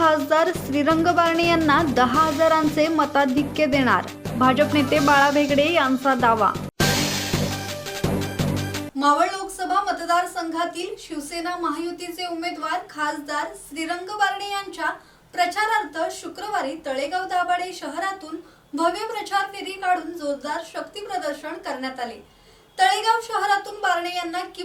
खासदार श्रीरंग बारणे यांना दहा हजारांचे मताधिक्य देणार. भाजप नेते बाळा भेगडे यांचा दावा. मावळ लोकसभा मतदारसंघातील शिवसेना महायुतीचे उमेदवार खासदार श्रीरंग बारणे यांच्या प्रचारार्थ शुक्रवारी तळेगाव दाभाडे शहरातून भव्य प्रचार फेरी काढून जोरदार शक्ती प्रदर्शन करण्यात आले. तळेगाव शहरातून बारणे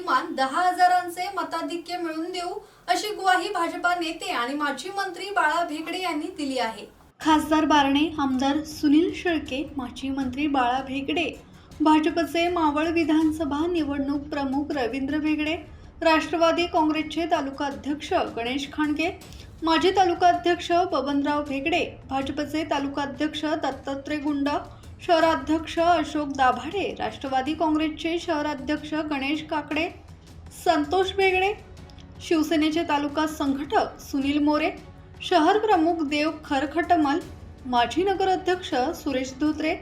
किमान दहा हजारांचे मताधिक्य मिळवून देऊ अशी ग्वाही भाजपा नेते आणि माजी मंत्री बाळा भेगडे यांनी दिली आहे. खासदार बारणे आमदार सुनील शेळके माजी मंत्री बाळा भेगडे भाजपचे मावळ विधानसभा निवडणूक प्रमुख रवींद्र भेगडे राष्ट्रवादी काँग्रेसचे तालुका अध्यक्ष गणेश खांडगे माजी तालुका अध्यक्ष बबनराव भेगडे भाजपचे तालुका अध्यक्ष दत्तात्रय गुंड शहराध्यक्ष अशोक दाभाडे राष्ट्रवादी काँग्रेसचे शहराध्यक्ष गणेश काकडे संतोष बेगडे शिवसेनेचे तालुका संघटक सुनील मोरे शहर प्रमुख देव खरखटमल माजी नगराध्यक्ष सुरेश धोत्रे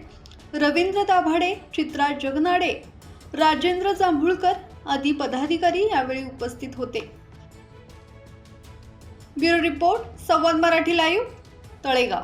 रवींद्र दाभाडे चित्रा जगनाडे राजेंद्र जांभुळकर आदी पदाधिकारी यावेळी उपस्थित होते. ब्युरो रिपोर्ट संवाद मराठी लाईव्ह तळेगाव.